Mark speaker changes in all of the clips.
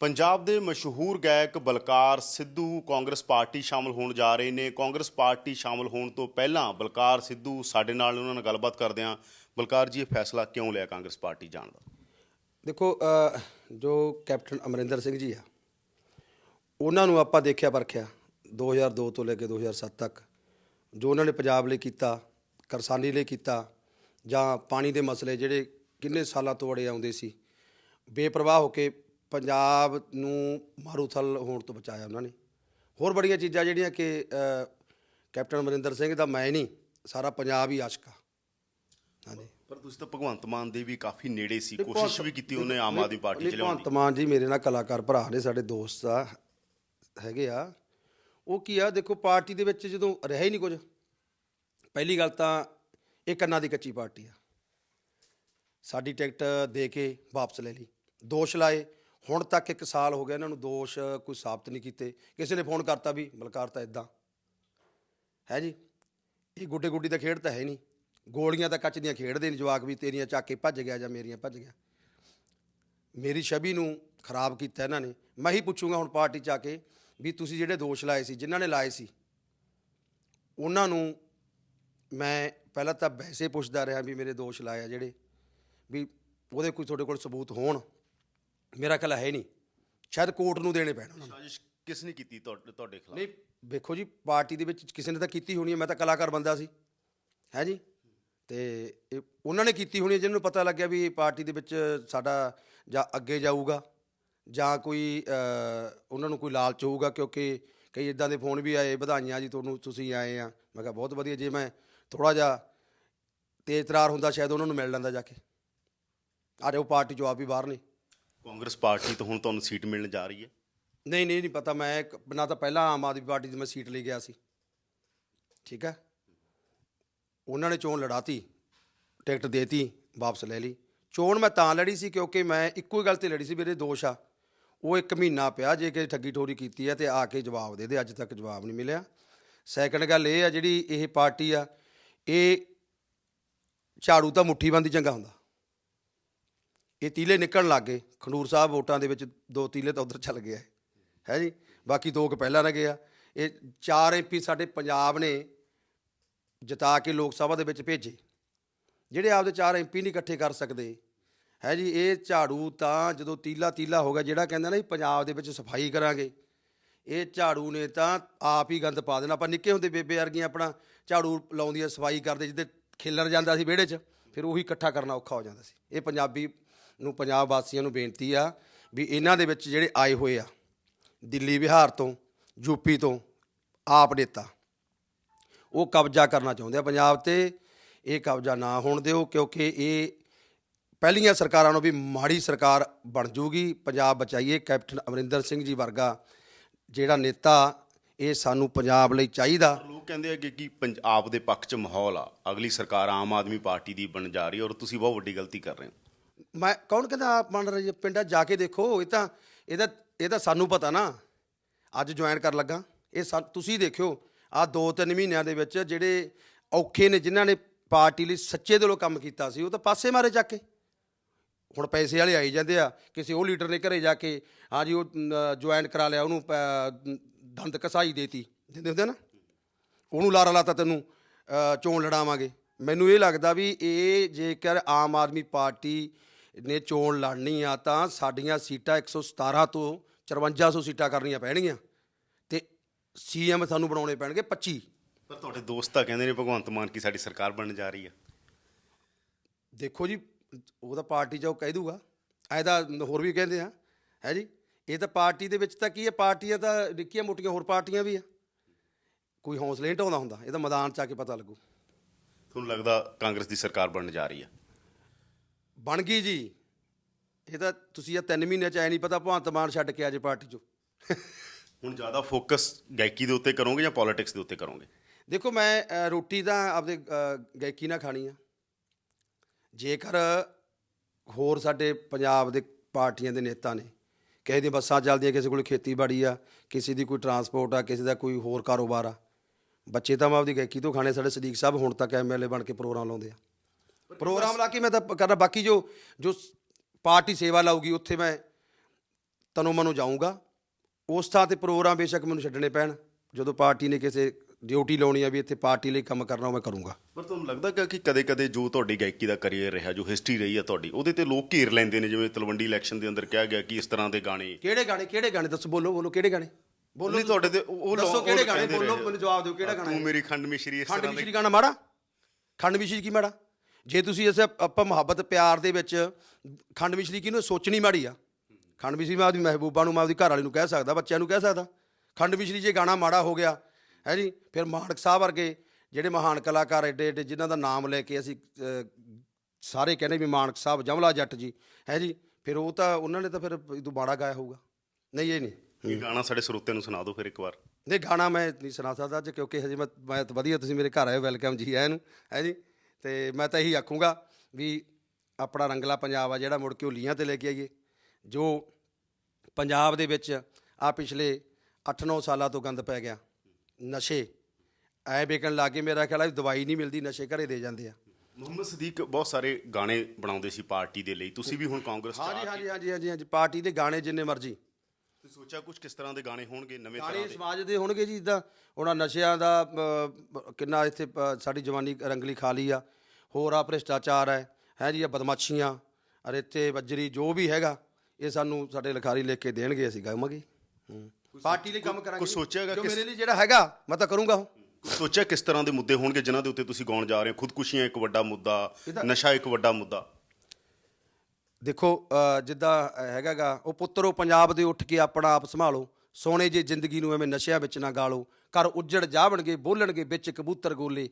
Speaker 1: ਪੰਜਾਬ ਦੇ ਮਸ਼ਹੂਰ ਗਾਇਕ ਬਲਕਾਰ ਸਿੱਧੂ ਕਾਂਗਰਸ ਪਾਰਟੀ ਸ਼ਾਮਲ ਹੋਣ ਜਾ ਰਹੇ ਨੇ। ਕਾਂਗਰਸ ਪਾਰਟੀ ਸ਼ਾਮਲ ਹੋਣ ਤੋਂ ਪਹਿਲਾਂ ਬਲਕਾਰ ਸਿੱਧੂ ਸਾਡੇ ਨਾਲ ਉਹਨਾਂ ਨਾਲ ਗੱਲਬਾਤ ਕਰਦੇ ਹਾਂ। ਬਲਕਾਰ ਜੀ ਇਹ ਫੈਸਲਾ ਕਿਉਂ ਲਿਆ ਕਾਂਗਰਸ ਪਾਰਟੀ ਜਾਣ ਦਾ?
Speaker 2: ਦੇਖੋ ਅ, ਜੋ ਕੈਪਟਨ ਅਮਰਿੰਦਰ ਸਿੰਘ ਜੀ ਆ ਉਹਨਾਂ ਨੂੰ ਆਪਾਂ ਦੇਖਿਆ ਪਰਖਿਆ 2002 ਤੋਂ ਲੈ ਕੇ 2007 ਤੱਕ। ਜੋ ਉਹਨਾਂ ਨੇ ਪੰਜਾਬ ਲਈ ਕੀਤਾ ਕਿਸਾਨੀ ਲਈ ਕੀਤਾ ਜਾਂ ਪਾਣੀ ਦੇ ਮਸਲੇ ਜਿਹੜੇ ਕਿੰਨੇ ਸਾਲਾਂ ਤੋਂ ਅੜੇ ਆਉਂਦੇ ਸੀ ਬੇਪਰਵਾਹ ਹੋ ਕੇ ਪੰਜਾਬ ਨੂੰ ਮਾਰੂਥਲ ਹੋਣ ਤੋਂ ਬਚਾਇਆ ਉਹਨਾਂ ਨੇ। ਹੋਰ ਬੜੀਆਂ ਚੀਜ਼ਾਂ ਜਿਹੜੀਆਂ ਕਿ ਕੈਪਟਨ ਅਮਰਿੰਦਰ ਸਿੰਘ ਦਾ ਮੈਂ ਨਹੀਂ ਸਾਰਾ ਪੰਜਾਬ ਹੀ ਆਸ਼ਕਾ ਹਾਂਜੀ।
Speaker 1: ਪਰ ਤੁਸੀਂ ਤਾਂ ਭਗਵੰਤ ਮਾਨ ਦੇ ਵੀ ਕਾਫੀ ਨੇੜੇ ਸੀ ਕੋਸ਼ਿਸ਼
Speaker 2: ਭਗਵੰਤ-
Speaker 1: ਵੀ ਕੀਤੀ ਉਹਨੇ ਆਮ ਆਦਮੀ ਪਾਰਟੀ ਚ ਲਿਆਉਣ
Speaker 2: ਭਗਵੰਤ
Speaker 1: ਦੀ
Speaker 2: ਮਾਨ ਜੀ ਮੇਰੇ ਨਾਲ ਕਲਾਕਾਰ ਭਰਾ ਨੇ ਸਾਡੇ ਦੋਸਤ ਆ ਹੈਗੇ ਆ। ਉਹ ਕੀ ਆ ਦੇਖੋ ਪਾਰਟੀ ਦੇ ਵਿੱਚ ਜਦੋਂ ਰਿਹਾ ਹੀ ਨਹੀਂ ਕੁਝ ਪਹਿਲੀ ਗੱਲ ਤਾਂ ਇਹ ਕੰਨਾਂ ਦੀ ਕੱਚੀ ਪਾਰਟੀ ਆ। ਸਾਡੀ ਟਿਕਟ ਦੇ ਕੇ ਵਾਪਸ ਲੈ ਲਈ ਦੋਸ਼ ਲਾਏ ਹੁਣ ਤੱਕ ਇੱਕ ਸਾਲ ਹੋ ਗਿਆ ਇਹਨਾਂ ਨੂੰ ਦੋਸ਼ ਕੋਈ ਸਾਬਤ ਨਹੀਂ ਕੀਤੇ। ਕਿਸੇ ਨੇ ਫੋਨ ਕਰਤਾ ਵੀ ਬਲਕਾਰ ਤਾਂ ਇਦਾਂ ਹੈ ਜੀ? ਇਹ ਗੁੱਡੇ ਗੁੱਡੀ ਦਾ ਖੇਡ ਤਾਂ ਹੈ ਨਹੀਂ। ਗੋਲੀਆਂ ਤਾਂ ਕੱਚ ਦੀਆਂ ਖੇਡਦੇ ਨੇ ਜਵਾਕ ਵੀ, ਤੇਰੀਆਂ ਚੱਕ ਕੇ ਭੱਜ ਗਿਆ ਜਾਂ ਮੇਰੀਆਂ ਭੱਜ ਗਿਆ। ਮੇਰੀ ਛਵੀ ਨੂੰ ਖਰਾਬ ਕੀਤਾ ਇਹਨਾਂ ਨੇ। ਮੈਂ ਹੀ ਪੁੱਛੂੰਗਾ ਹੁਣ ਪਾਰਟੀ ਚ ਆ ਕੇ ਵੀ ਤੁਸੀਂ ਜਿਹੜੇ ਦੋਸ਼ ਲਾਏ ਸੀ, ਜਿਨ੍ਹਾਂ ਨੇ ਲਾਏ ਸੀ, ਉਹਨਾਂ ਨੂੰ ਮੈਂ ਪਹਿਲਾਂ ਤਾਂ ਵੈਸੇ ਪੁੱਛਦਾ ਰਿਹਾ ਵੀ ਮੇਰੇ ਦੋਸ਼ ਲਾਏ ਆ ਜਿਹੜੇ, ਵੀ ਉਹਦੇ ਕੋਈ ਤੁਹਾਡੇ ਕੋਲ ਸਬੂਤ ਹੋਣ। ਮੇਰਾ ਖਿਆਲ ਹੈ ਨਹੀਂ। ਸ਼ਾਇਦ ਕੋਰਟ ਨੂੰ ਦੇਣੇ ਪੈਣ ਉਹਨਾਂ ਨੂੰ।
Speaker 1: ਸਾਜ਼ਿਸ਼ ਕਿਸ ਨੇ ਕੀਤੀ ਤੁਹਾਡੇ ਤੁਹਾਡੇ ਖਿਲਾਫ?
Speaker 2: ਨਹੀਂ ਵੇਖੋ ਜੀ ਪਾਰਟੀ ਦੇ ਵਿੱਚ ਕਿਸੇ ਨੇ ਤਾਂ ਕੀਤੀ ਹੋਣੀ ਹੈ ਮੈਂ ਤਾਂ ਕਲਾਕਾਰ ਬੰਦਾ ਸੀ। ਹੈ ਜੀ? ਤੇ ਇਹ ਉਹਨਾਂ ਨੇ ਕੀਤੀ ਹੋਣੀ ਹੈ ਜਿਹਨਾਂ ਨੂੰ ਪਤਾ ਲੱਗਿਆ ਵੀ ਪਾਰਟੀ ਦੇ ਵਿੱਚ ਸਾਡਾ ਜਾਂ ਅੱਗੇ ਜਾਊਗਾ ਜਾਂ ਕੋਈ ਉਹਨਾਂ ਨੂੰ ਕੋਈ ਲਾਲਚ ਹੋਊਗਾ ਕਿਉਂਕਿ ਕਈ ਇਦਾਂ ਦੇ ਫੋਨ ਵੀ ਆਏ ਵਧਾਈਆਂ ਜੀ ਤੁਹਾਨੂੰ ਤੁਸੀਂ ਆਏ ਆ। ਮੈਂ ਕਿਹਾ ਬਹੁਤ ਵਧੀਆ ਜੇ ਮੈਂ ਥੋੜਾ ਜਿਹਾ ਤੇਜ਼ ਤਰਾਰ ਹੁੰਦਾ ਸ਼ਾਇਦ ਉਹਨਾਂ ਨੂੰ ਮਿਲ ਲੈਂਦਾ ਜਾ ਕੇ। ਆ ਜਾਓ ਪਾਰਟੀ ਚੋਂ ਆਪ ਵੀ ਬਾਹਰ ਨੇ।
Speaker 1: ਕਾਂਗਰਸ ਪਾਰਟੀ ਤੋਂ ਹੁਣ ਤੁਹਾਨੂੰ ਸੀਟ ਮਿਲਣ ਜਾ ਰਹੀ ਹੈ?
Speaker 2: ਨਹੀਂ ਨਹੀਂ ਨਹੀਂ ਪਤਾ ਮੈਂ ਇੱਕ- ਨਾ ਤਾਂ ਪਹਿਲਾਂ ਆਮ ਆਦਮੀ ਪਾਰਟੀ ਦੀ ਮੈਂ ਸੀਟ ਲਈ ਗਿਆ ਸੀ। ਠੀਕ ਹੈ? ਉਹਨਾਂ ਨੇ ਚੋਣ ਲੜਾਤੀ, ਟਿਕਟ ਦੇਤੀ, ਵਾਪਸ ਲੈ ਲਈ। ਚੋਣ ਮੈਂ ਤਾਂ ਲੜੀ ਸੀ ਕਿਉਂਕਿ ਮੈਂ ਇੱਕੋ ਹੀ ਗੱਲ ਤੇ ਲੜੀ ਸੀ ਮੇਰੇ ਦੋਸ਼ ਆ। ਉਹ ਇੱਕ ਮਹੀਨਾ ਪਿਆ ਜੇ ਕਿ ਠੱਗੀ ਠੋਰੀ ਕੀਤੀ ਹੈ ਤੇ ਆ ਕੇ ਜਵਾਬ ਦੇ ਦੇ, ਅੱਜ ਤੱਕ ਜਵਾਬ ਨਹੀਂ ਮਿਲਿਆ। ਸੈਕੰਡ ਗੱਲ ਇਹ ਆ ਜਿਹੜੀ ਇਹ ਪਾਰਟੀ ਆ, ਇਹ ਝਾੜੂ ਤਾਂ ਮੁੱਠੀ ਬੰਦੀ ਚੰਗਾ ਹੁੰਦਾ। ਇਹ ਤੀਲੇ ਨਿਕਲਣ ਲੱਗ ਗਏ। ਖੰਡੂਰ ਸਾਹਿਬ ਵੋਟਾਂ ਦੇ ਵਿੱਚ ਦੋ ਤੀਲੇ ਤਾਂ ਉਧਰ ਚੱਲ ਗਿਆ ਹੈ। ਜੀ? ਬਾਕੀ ਦੋ ਕੁ ਪਹਿਲਾਂ ਲੱਗੇ ਆ। ਇਹ ਚਾਰ ਐਮਪੀ ਸਾਡੇ ਪੰਜਾਬ ਨੇ ਜਿਤਾ ਕੇ ਲੋਕ ਸਭਾ ਦੇ ਵਿੱਚ ਭੇਜੇ। ਜਿਹੜੇ ਆਪਦੇ ਚਾਰ ਐਮਪੀ ਨਹੀਂ ਇਕੱਠੇ ਕਰ ਸਕਦੇ। ਹੈ ਜੀ? ਇਹ ਝਾੜੂ ਤਾਂ ਜਦੋਂ ਤੀਲਾ ਤੀਲਾ ਹੋ ਗਿਆ, ਜਿਹੜਾ ਕਹਿੰਦਾ ਨਾ ਪੰਜਾਬ ਦੇ ਵਿੱਚ ਸਫ਼ਾਈ ਕਰਾਂਗੇ, ਇਹ ਝਾੜੂ ਨੇ ਤਾਂ ਆਪ ਹੀ ਗੰਦ ਪਾ ਦੇਣਾ। ਆਪਾਂ ਨਿੱਕੇ ਹੁੰਦੇ ਬੇਬੇ ਵਰਗੀਆਂ ਆਪਣਾ ਝਾੜੂ ਲਾਉਂਦੀਆਂ, ਸਫ਼ਾਈ ਕਰਦੇ, ਜਿੱਦੇ ਖਿਲਰ ਜਾਂਦਾ ਸੀ ਵਿਹੜੇ 'ਚ, ਫਿਰ ਉਹੀ ਇਕੱਠਾ ਕਰਨਾ ਔਖਾ ਹੋ ਜਾਂਦਾ ਸੀ। ਇਹ ਪੰਜਾਬੀ ਨੂੰ ਪੰਜਾਬ ਵਾਸੀਆਂ ਨੂੰ ਬੇਨਤੀ ਆ ਵੀ ਇਹਨਾਂ ਦੇ ਵਿੱਚ ਜਿਹੜੇ ਆਏ ਹੋਏ ਆ, ਦਿੱਲੀ, ਬਿਹਾਰ ਤੋਂ ਯੂਪੀ ਤੋਂ, ਆਪ ਨੇਤਾ, ਉਹ ਕਬਜ਼ਾ ਕਰਨਾ ਚਾਹੁੰਦੇ ਆ। ਪੰਜਾਬ ਤੇ ਇਹ ਕਬਜ਼ਾ ਨਾ ਹੋਣ ਦਿਓ, ਕਿਉਂਕਿ ਇਹ ਪਹਿਲੀਆਂ ਸਰਕਾਰਾਂ ਨੂੰ ਵੀ ਮਾੜੀ ਸਰਕਾਰ ਬਣ ਜੂਗੀ। ਪੰਜਾਬ ਬਚਾਈਏ, ਕੈਪਟਨ ਅਮਰਿੰਦਰ ਸਿੰਘ ਜੀ ਵਰਗਾ ਜਿਹੜਾ ਨੇਤਾ, ਇਹ ਸਾਨੂੰ ਪੰਜਾਬ ਲਈ ਚਾਹੀਦਾ।
Speaker 1: ਲੋਕ ਕਹਿੰਦੇ ਆ ਕਿ ਕਿ ਪੰਜਾਬ ਦੇ ਪੱਖ 'ਚ ਮਾਹੌਲ ਆ। ਅਗਲੀ ਸਰਕਾਰ ਆਮ ਆਦਮੀ ਪਾਰਟੀ ਦੀ ਬਣ ਜਾ ਰਹੀ ਹੈ ਔਰ ਤੁਸੀਂ ਬਹੁਤ ਵੱਡੀ ਗਲਤੀ ਕਰ ਰਹੇ ਹੋ।
Speaker 2: ਮੈਂ ਕੌਣ ਕਹਿੰਦਾ ਆਪ ਬਣ ਰਹੀ ਹੈ? ਜਾ ਕੇ ਦੇਖੋ, ਇਹ ਤਾਂ ਇਹਦਾ ਇਹ ਤਾਂ ਸਾਨੂੰ ਪਤਾ ਨਾ। ਅੱਜ ਜੁਆਇਨ ਕਰਨ ਲੱਗਾ। ਇਹ ਸਾ- ਤੁਸੀਂ ਦੇਖਿਓ ਆ ਦੋ ਤਿੰਨ ਮਹੀਨਿਆਂ ਦੇ ਵਿੱਚ ਜਿਹੜੇ ਔਖੇ ਨੇ, ਜਿਨ੍ਹਾਂ ਨੇ ਪਾਰਟੀ ਲਈ ਸੱਚੇ ਦਿਲੋਂ ਕੰਮ ਕੀਤਾ ਸੀ, ਉਹ ਤਾਂ ਪਾਸੇ ਮਾਰੇ ਚੱਕ ਕੇ। ਹੁਣ ਪੈਸੇ ਵਾਲੇ ਆਈ ਜਾਂਦੇ ਆ, ਕਿਸੇ ਉਹ ਲੀਡਰ ਨੇ ਘਰੇ ਜਾ ਕੇ, ਹਾਂ ਜੀ, ਉਹ ਜੁਆਇਨ ਕਰਾ ਲਿਆ, ਉਹਨੂੰ ਪ- ਦੰਦ ਕਸਾਈ ਦੇਤੀ। ਦਿੰਦੇ ਹੁੰਦੇ ਨਾ? ਉਹਨੂੰ ਲਾਰਾ ਲਾਤਾ ਤੈਨੂੰ ਚੋਣ ਲੜਾਵਾਂਗੇ। ਮੈਨੂੰ ਇਹ ਲੱਗਦਾ ਵੀ ਇਹ ਜੇਕਰ ਆਮ ਆਦਮੀ ਪਾਰਟੀ ਨੇ ਚੋਣ ਲੜਨੀ ਆ ਤਾਂ ਸਾਡੀਆਂ ਸੀਟਾਂ 117 ਤੋਂ 5400 ਸੀਟਾਂ ਕਰਨੀਆਂ ਪੈਣਗੀਆਂ ਤੇ ਸੀਐਮ ਸਾਨੂੰ ਬਣਾਉਣੇ ਪੈਣਗੇ 25
Speaker 1: ਪਰ ਤੁਹਾਡੇ ਦੋਸਤ ਤਾਂ ਕਹਿੰਦੇ ਨੇ ਭਗਵੰਤ ਮਾਨ ਕੀ ਸਾਡੀ ਸਰਕਾਰ ਬਣਨ ਜਾ ਰਹੀ ਹੈ
Speaker 2: ਦੇਖੋ ਜੀ ਉਹ ਤਾਂ ਪਾਰਟੀ 'ਚ ਉਹ ਕਹਿ ਦੂਗਾ। ਐ ਤਾਂ ਹੋਰ ਵੀ ਕਹਿੰਦੇ ਆ ਹੈ ਜੀ? ਇਹ ਤਾਂ ਪਾਰਟੀ ਦੇ ਵਿੱਚ ਤਾਂ ਕੀ ਹੈ ਪਾਰਟੀਆਂ ਤਾਂ ਨਿੱਕੀਆਂ ਮੋਟੀਆਂ ਹੋਰ ਪਾਰਟੀਆਂ ਵੀ ਆ। ਕੋਈ ਹੌਸਲੇ ਨਹੀਂ ਢਾਉਂਦਾ ਹੁੰਦਾ ਇਹ ਤਾਂ ਮੈਦਾਨ 'ਚ ਆ ਕੇ ਪਤਾ ਲੱਗੂ।
Speaker 1: ਤੁਹਾਨੂੰ ਲੱਗਦਾ ਕਾਂਗਰਸ ਦੀ ਸਰਕਾਰ ਬਣਨ ਜਾ ਰਹੀ ਹੈ
Speaker 2: ਬਣ ਗਈ ਜੀ। ਇਹ ਤਾਂ ਤੁਸੀਂ ਇਹ ਤਿੰਨ ਮਹੀਨਿਆਂ ਚ ਐ ਨਹੀਂ ਪਤਾ ਭਗਵੰਤ ਮਾਨ ਛੱਡ ਕੇ ਆਜੇ ਪਾਰਟੀ ਚੋਂ।
Speaker 1: ਹੁਣ ਜ਼ਿਆਦਾ ਫੋਕਸ ਗਾਇਕੀ ਦੇ ਉੱਤੇ ਕਰੋਗੇ ਜਾਂ ਪੋਲਿਟਿਕਸ ਦੇ ਉੱਤੇ ਕਰੋਗੇ?
Speaker 2: ਦੇਖੋ ਮੈਂ ਰੋਟੀ ਤਾਂ ਆਪਦੇ ਗਾਇਕੀ ਨਾਲ ਖਾਣੀ ਆ। ਜੇਕਰ ਹੋਰ ਸਾਡੇ ਪੰਜਾਬ ਦੇ ਪਾਰਟੀਆਂ ਦੇ ਨੇਤਾ ਨੇ ਕਿਸੇ ਦੀ ਬੱਸਾਂ ਚੱਲਦੀਆਂ ਕਿਸੇ ਕੋਲ ਖੇਤੀਬਾੜੀ ਆ ਕਿਸੇ ਦੀ ਕੋਈ ਟਰਾਂਸਪੋਰਟ ਆ ਕਿਸੇ ਦਾ ਕੋਈ ਹੋਰ ਕਾਰੋਬਾਰ ਆ ਬੱਚੇ ਤਾਂ ਮੈਂ ਆਪਦੀ ਗਾਇਕੀ ਤੋਂ ਖਾਣੇ ਸਾਡੇ ਸਦੀਕ ਸਾਹਿਬ ਹੁਣ ਤੱਕ ਐਮਐਲਏ ਬਣ ਕੇ ਪ੍ਰੋਗਰਾਮ ਲਾਉਂਦੇ ਆ। ਪ੍ਰੋਗਰਾਮ ਲਾ ਕੇ ਮੈਂ ਤਾਂ ਕਰਨਾ ਬਾਕੀ ਜੋ ਜੋ ਪਾਰਟੀ ਸੇਵਾ ਲਾਊਗੀ ਉੱਥੇ ਮੈਂ ਤਨੋਂ ਮਨੋਂ ਜਾਊਂਗਾ। ਉਸ ਥਾਂ ਤੇ ਪ੍ਰੋਗਰਾਮ ਬੇਸ਼ੱਕ ਮੈਨੂੰ ਛੱਡਣੇ ਪੈਣ। ਜਦੋਂ ਪਾਰਟੀ ਨੇ ਕਿਸੇ ਡਿਊਟੀ ਲਾਉਣੀ ਆ ਵੀ ਇੱਥੇ ਪਾਰਟੀ ਲਈ ਕੰਮ ਕਰਨਾ ਉਹ ਮੈਂ ਕਰੂੰਗਾ।
Speaker 1: ਪਰ ਤੁਹਾਨੂੰ ਲੱਗਦਾ ਕਿ- ਕਿ ਕਦੇ-ਕਦੇ ਜੋ ਤੁਹਾਡੀ ਗਾਇਕੀ ਦਾ ਕਰੀਅਰ ਰਿਹਾ ਜੋ ਹਿਸਟਰੀ ਰਹੀ ਹੈ ਤੁਹਾਡੀ ਉਹਦੇ ਤੇ ਲੋਕ ਘੇਰ ਲੈਂਦੇ ਨੇ ਜਿਵੇਂ ਤਲਵੰਡੀ ਇਲੈਕਸ਼ਨ ਦੇ ਅੰਦਰ ਕਿਹਾ ਗਿਆ ਕਿ ਇਸ ਤਰ੍ਹਾਂ ਦੇ ਗਾਣੇ
Speaker 2: ਕਿਹੜੇ ਗਾਣੇ ਕਿਹੜੇ ਗਾਣੇ? ਦੱਸੋ ਬੋਲੋ ਬੋਲੋ ਕਿਹੜੇ ਗਾਣੇ?
Speaker 1: ਬੋਲੀ ਤੁਹਾਡੇ ਤੇ ਉਹ
Speaker 2: ਦੱਸੋ ਕਿਹੜੇ ਗਾਣੇ? ਬੋਲੋ। ਮੈਨੂੰ ਜਵਾਬ ਦਿਓ ਕਿਹੜਾ ਗਾਣਾ
Speaker 1: ਤੂੰ? ਮੇਰੀ ਖੰਡ ਮਿਸ਼ਰੀ ਇਸ
Speaker 2: ਖੰਡ
Speaker 1: ਤਰ੍ਹਾਂ ਦੇ
Speaker 2: ਮਿਸ਼ਰੀ ਗਾਣਾ ਮਾੜਾ? ਖੰਡ ਮਿਸ਼ਰੀ ਕੀ ਮਾੜਾ? ਜੇ ਤੁਸੀਂ ਇਸ ਆਪਾਂ ਮੁਹੱਬਤ ਪਿਆਰ ਦੇ ਵਿੱਚ ਖੰਡ ਮਿਸ਼ਰੀ ਕਿਹਨੂੰ ਸੋਚਣੀ ਮਾੜੀ ਆ? ਖੰਡ ਮਿਸ਼ਰੀ ਮੈਂ ਆਪਦੀ ਮਹਿਬੂਬਾ ਨੂੰ ਮੈਂ ਆਪਦੀ ਘਰ ਵਾਲੀ ਨੂੰ ਕਹਿ ਸਕਦਾ ਬੱਚਿਆਂ ਨੂੰ ਕਹਿ ਸਕਦਾ। ਖੰਡ ਮਿਸ਼ਰੀ ਜੇ ਗਾਣਾ ਮਾੜਾ ਹੋ ਗਿਆ ਹੈ ਜੀ ਫਿਰ ਮਾਨਕ ਸਾਹਿਬ ਵਰਗੇ ਜਿਹੜੇ ਮਹਾਨ ਕਲਾਕਾਰ ਐਡੇ ਐਡੇ ਜਿਨ੍ਹਾਂ ਦਾ ਨਾਮ ਲੈ ਕੇ ਅਸੀਂ ਸਾਰੇ ਕਹਿੰਦੇ ਵੀ ਮਾਨਕ ਸਾਹਿਬ ਜਮਲਾ ਜੱਟ ਜੀ ਹੈ ਜੀ ਫਿਰ ਉਹ ਤਾਂ ਉਹਨਾਂ ਨੇ ਤਾਂ ਫਿਰ ਇਦੋਂ ਮਾੜਾ ਗਾਇਆ ਹੋਊਗਾ। ਨਹੀਂ ਇਹ ਨਹੀਂ।
Speaker 1: ਇਹ ਗਾਣਾ ਸਾਡੇ ਸਰੋਤਿਆਂ ਨੂੰ ਸੁਣਾ ਦਿਓ ਫਿਰ ਇੱਕ ਵਾਰ।
Speaker 2: ਨਹੀਂ ਗਾਣਾ ਮੈਂ ਨਹੀਂ ਸੁਣਾ ਸਕਦਾ ਅੱਜ ਕਿਉਂਕਿ ਹਜੇ ਮੈਂ ਮੈਂ ਵਧੀਆ ਤੁਸੀਂ ਮੇਰੇ ਘਰ ਆਏ ਵੈਲਕਮ ਜੀ ਆਇਆਂ ਨੂੰ ਹੈ ਜੀ। ਤੇ ਮੈਂ ਤਾਂ ਇਹੀ ਆਖੂੰਗਾ ਵੀ ਆਪਣਾ ਰੰਗਲਾ ਪੰਜਾਬ ਆ ਜਿਹੜਾ ਮੁੜ ਕੇ ਹੋਲੀਆਂ ਤੇ ਲੈ ਕੇ ਆਈਏ। ਜੋ ਪੰਜਾਬ ਦੇ ਵਿੱਚ ਆ ਪਿਛਲੇ 8-9 ਸਾਲਾਂ ਤੋਂ ਗੰਦ ਪੈ ਗਿਆ। ਨਸ਼ੇ ਐ ਵੇਚਣ ਲੱਗੇ ਮੇਰਾ ਖਿਆਲ ਹੈ ਵੀ ਦਵਾਈ ਨਹੀਂ ਮਿਲਦੀ ਨਸ਼ੇ ਘਰੇ ਦੇ ਜਾਂਦੇ ਆ।
Speaker 1: ਮੁਹੰਮਦ ਸਦੀਕ ਬਹੁਤ ਸਾਰੇ ਗਾਣੇ ਬਣਾਉਂਦੇ ਸੀ ਪਾਰਟੀ ਦੇ ਲਈ। ਤੁਸੀਂ ਵੀ ਹੁਣ ਕਾਂਗਰਸ ਆ
Speaker 2: ਹਾਂਜੀ ਹਾਂਜੀ ਹਾਂਜੀ ਹਾਂਜੀ ਪਾਰਟੀ ਦੇ ਗਾਣੇ ਜਿੰਨੇ ਮਰਜ਼ੀ।
Speaker 1: ਤੁਸੀਂ ਸੋਚਿਆ ਕੁਝ ਕਿਸ ਤਰ੍ਹਾਂ ਦੇ ਗਾਣੇ ਹੋਣਗੇ ਨਵੇਂ
Speaker 2: ਗਾਣੇ
Speaker 1: ਤਰ੍ਹਾਂ ਦੇ?
Speaker 2: ਸਮਾਜ ਦੇ ਹੋਣਗੇ ਜੀ ਜਿੱਦਾਂ ਉਹਨਾਂ ਨਸ਼ਿਆਂ ਦਾ ਅ, ਕਿੰਨਾ ਇੱਥੇ ਅ, ਸਾਡੀ ਜਵਾਨੀ ਰੰਗਲੀ ਖਾ ਲਈ ਆ। ਹੋਰ ਆ ਭ੍ਰਿਸ਼ਟਾਚਾਰ ਹੈ ਹੈ ਜੀ ਇਹ ਬਦਮਾਸ਼ੀਆਂ ਰੇਤੇ ਬੱਜਰੀ ਜੋ ਵੀ ਹੈਗਾ ਇਹ ਸਾਨੂੰ ਸਾਡੇ ਲਿਖਾਰੀ ਲਿਖ ਕੇ ਦੇਣਗੇ ਅਸੀਂ ਗਾਵਾਂਗੇ। ਹੂੰ। ਪਾਰਟੀ ਲਈ ਕੰਮ ਕਰਾਂਗੇ
Speaker 1: ਕੁਛ ਸੋਚਿਆ ਹੈਗਾ
Speaker 2: ਜੋ
Speaker 1: ਕਿਸ-
Speaker 2: ਮੇਰੇ ਲਈ ਜਿਹੜਾ ਹੈਗਾ ਮੈਂ ਤਾਂ ਕਰੂੰਗਾ ਉਹ
Speaker 1: ਸੋਚਿਆ ਕਿਸ ਤਰ੍ਹਾਂ ਦੇ ਮੁੱਦੇ ਹੋਣਗੇ ਜਿਨ੍ਹਾਂ ਦੇ ਉੱਤੇ ਤੁਸੀਂ ਗਾਉਣ ਜਾ ਰਹੇ ਹੋ? ਖੁਦਕੁਸ਼ੀਆਂ ਇੱਕ ਵੱਡਾ ਮੁੱਦਾ ਨਸ਼ਾ ਇੱਕ ਵੱਡਾ ਮੁੱਦਾ।
Speaker 2: ਦੇਖੋ ਅ, ਜਿੱਦਾਂ ਹੈਗਾਗਾ ਉਹ ਪੁੱਤਰੋ ਪੰਜਾਬ ਦੇ ਉੱਠ ਕੇ ਆਪਣਾ ਆਪ ਸੰਭਾਲੋ ਸੋਨੇ ਜੇ ਜ਼ਿੰਦਗੀ ਨੂੰ ਐਵੇਂ ਨਸ਼ਿਆਂ ਵਿੱਚ ਨਾ ਗਾਲੋ ਘਰ ਉੱਜੜ ਜਾਵਣਗੇ ਬੋਲਣਗੇ ਵਿੱਚ ਕਬੂਤਰ ਗੋਲੇ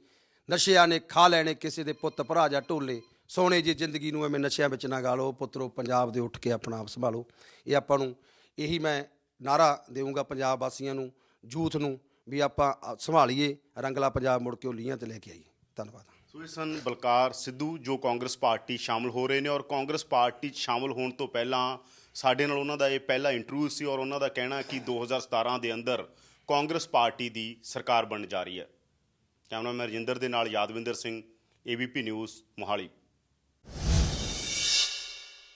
Speaker 2: ਨਸ਼ਿਆਂ ਨੇ ਖਾ ਲੈਣੇ ਕਿਸੇ ਦੇ ਪੁੱਤ ਭਰਾ ਜਾਂ ਢੋਲੇ ਸੋਨੇ ਜੇ ਜ਼ਿੰਦਗੀ ਨੂੰ ਐਵੇਂ ਨਸ਼ਿਆਂ ਵਿੱਚ ਨਾ ਗਾਲੋ ਪੁੱਤਰੋ ਪੰਜਾਬ ਦੇ ਉੱਠ ਕੇ ਆਪਣਾ ਆਪ ਸੰਭਾਲੋ। ਇਹ ਆਪਾਂ ਨੂੰ ਇਹੀ ਮੈਂ ਨਾਰਾ ਦੇਵਾਂਗਾ ਪੰਜਾਬ ਵਾਸੀਆਂ ਨੂੰ ਯੂਥ ਨੂੰ ਵੀ ਆਪਾਂ ਸੰਭਾਲੀਏ ਰੰਗਲਾ ਪੰਜਾਬ ਮੁੜ ਕੇ ਉਹ ਲੀਹਾਂ ਤੇ ਲੈ ਕੇ ਆਈਏ। ਧੰਨਵਾਦ।
Speaker 1: ਸੋ ਇਹ ਸਨ, ਬਲਕਾਰ ਸਿੱਧੂ, ਜੋ ਕਾਂਗਰਸ ਪਾਰਟੀ ਸ਼ਾਮਲ ਹੋ ਰਹੇ ਨੇ ਔਰ ਕਾਂਗਰਸ ਪਾਰਟੀ 'ਚ ਸ਼ਾਮਲ ਹੋਣ ਤੋਂ ਪਹਿਲਾਂ ਸਾਡੇ ਨਾਲ ਉਹਨਾਂ ਦਾ ਇਹ ਪਹਿਲਾ ਇੰਟਰਵਿਊ ਸੀ ਔਰ ਉਹਨਾਂ ਦਾ ਕਹਿਣਾ ਕਿ 2017 ਦੇ ਅੰਦਰ ਕਾਂਗਰਸ ਪਾਰਟੀ ਦੀ ਸਰਕਾਰ ਬਣਨ ਜਾ ਰਹੀ ਹੈ। ਕੈਮਰਾਮੈਨ ਰਜਿੰਦਰ ਦੇ ਨਾਲ Yadvinder Singh A B P news Mohali.